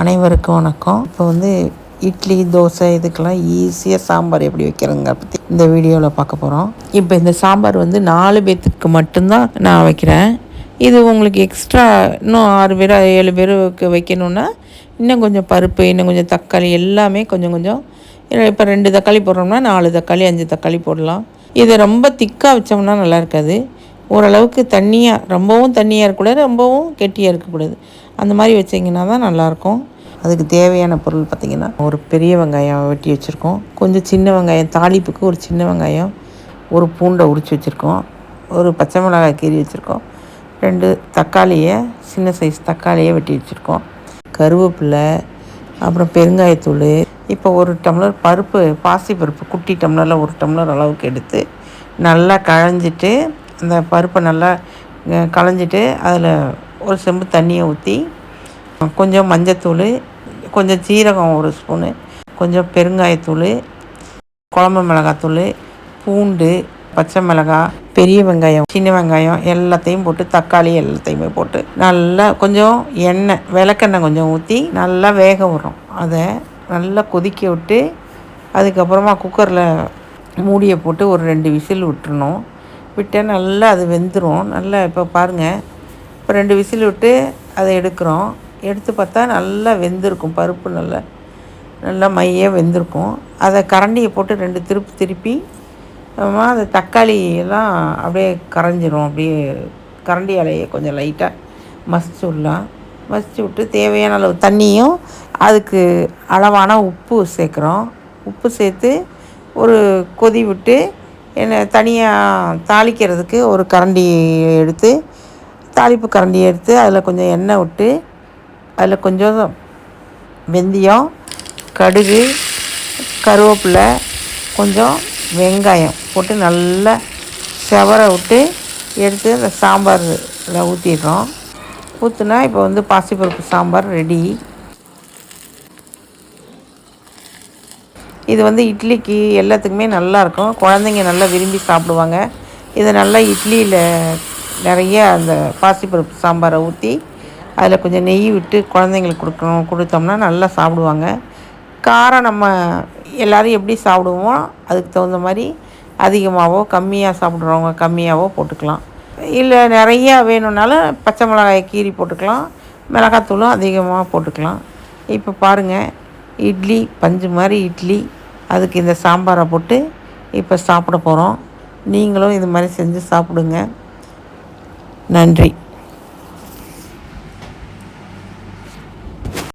அனைவருக்கும் வணக்கம். இப்போ வந்து இட்லி தோசை இதுக்கெல்லாம் ஈஸியாக சாம்பார் எப்படி வைக்கிறதுங்க பற்றி இந்த வீடியோவில் பார்க்க போகிறோம் இப்போ இந்த சாம்பார் வந்து நாலு பேர்த்துக்கு மட்டும்தான் நான் வைக்கிறேன். இது உங்களுக்கு எக்ஸ்ட்ரா இன்னும் ஆறு பேர் ஏழு பேருக்கு வைக்கணுன்னா இன்னும் கொஞ்சம் பருப்பு இன்னும் கொஞ்சம் தக்காளி எல்லாமே கொஞ்சம் கொஞ்சம். இப்போ ரெண்டு தக்காளி போடுறோம்னா நாலு தக்காளி அஞ்சு தக்காளி போடலாம். இதை ரொம்ப திக்காக வச்சோம்னா நல்லா இருக்காது. ஓரளவுக்கு தண்ணியாக ரொம்பவும் தண்ணியாக இருக்கக்கூடாது ரொம்பவும் கெட்டியாக இருக்கக்கூடாது. அந்த மாதிரி வச்சிங்கன்னா தான் நல்லாயிருக்கும். அதுக்கு தேவையான பொருள் பார்த்திங்கன்னா ஒரு பெரிய வெங்காயம் வெட்டி வச்சுருக்கோம். கொஞ்சம் சின்ன வெங்காயம் தாளிப்புக்கு ஒரு சின்ன வெங்காயம் ஒரு பூண்டை உரித்து வச்சுருக்கோம். ஒரு பச்சை மிளகாய் கீறி வச்சுருக்கோம். ரெண்டு தக்காளியை சின்ன சைஸ் தக்காளியை வெட்டி வச்சுருக்கோம். கருவேப்பிலை அப்புறம் பெருங்காயத்தூள். இப்போ ஒரு டம்ளர் பருப்பு பாசி பருப்பு குட்டி டம்ளரில் ஒரு டம்ளர் அளவுக்கு எடுத்து நல்லா கழஞ்சிட்டு அந்த பருப்பை நல்லா களைஞ்சிட்டு அதில் ஒரு செம்பு தண்ணியை ஊற்றி கொஞ்சம் மஞ்சத்தூள் கொஞ்சம் சீரகம் ஒரு ஸ்பூனு கொஞ்சம் பெருங்காயத்தூள் குழம்பு மிளகாத்தூள் பூண்டு பச்சை மிளகாய் பெரிய வெங்காயம் சின்ன வெங்காயம் எல்லாத்தையும் போட்டு தக்காளி எல்லாத்தையுமே போட்டு நல்லா கொஞ்சம் எண்ணெய் விளக்கெண்ணெய் கொஞ்சம் ஊற்றி நல்லா வேக விட்றோம். அதை நல்லா கொதிக்க விட்டு அதுக்கப்புறமா குக்கரில் மூடியை போட்டு ஒரு ரெண்டு விசில் விட்டுருணும் விட்டால் நல்லா அது வெந்துடும் நல்லா இப்போ பாருங்கள் இப்போ ரெண்டு விசில் விட்டு அதை எடுக்கிறோம். எடுத்து பார்த்தா நல்லா வெந்திருக்கும். பருப்பு நல்லா நல்லா மையாக வெந்திருக்கும். அதை கரண்டியை போட்டு ரெண்டு திருப்பி திருப்பி அந்த தக்காளி எல்லாம் அப்படியே கரைஞ்சிரும். அப்படியே கரண்டி அலையை கொஞ்சம் லைட்டாக மசிச்சு விடலாம். மசிச்சு விட்டு தேவையான அளவு தண்ணியும் அதுக்கு அளவான உப்பு சேர்க்குறோம். உப்பு சேர்த்து ஒரு கொதி விட்டு என்ன தனியாக தாளிக்கிறதுக்கு ஒரு கரண்டி எடுத்து தாளிப்பு கரண்டி எடுத்து அதில் கொஞ்சம் எண்ணெய் விட்டு அதில் கொஞ்சம் வெந்தயம் கடுகு கருவேப்பிலை கொஞ்சம் வெங்காயம் போட்டு நல்லா செவர விட்டு எடுத்து அந்த சாம்பாரில் ஊற்றிடுறோம் ஊற்றுனா இப்போ வந்து பாசிப்பருப்பு சாம்பார் ரெடி. இது வந்து இட்லிக்கு எல்லாத்துக்குமே நல்லாயிருக்கும் குழந்தைங்க நல்லா விரும்பி சாப்பிடுவாங்க. இதை நல்லா இட்லியில் நிறைய அந்த பாசிப்பருப்பு சாம்பாரை ஊற்றி அதில் கொஞ்சம் நெய் விட்டு குழந்தைங்களுக்கு கொடுக்கணும். கொடுத்தோம்னா நல்லா சாப்பிடுவாங்க. காரம் நம்ம எல்லோரும் எப்படி சாப்பிடுவோம் அதுக்கு தகுந்த மாதிரி அதிகமாகவோ கம்மியாக சாப்பிட்றவங்க கம்மியாகவோ போட்டுக்கலாம். இல்லை நிறையா வேணும்னாலும் பச்சை மிளகாயை கீரி போட்டுக்கலாம். மிளகாத்தூளும் அதிகமாக போட்டுக்கலாம். இப்போ பாருங்கள் இட்லி பஞ்சு மாதிரி இட்லி அதுக்கு இந்த சாம்பாரை போட்டு இப்போ சாப்பிட போகிறோம். நீங்களும் இது மாதிரி செஞ்சு சாப்பிடுங்க. நன்றி.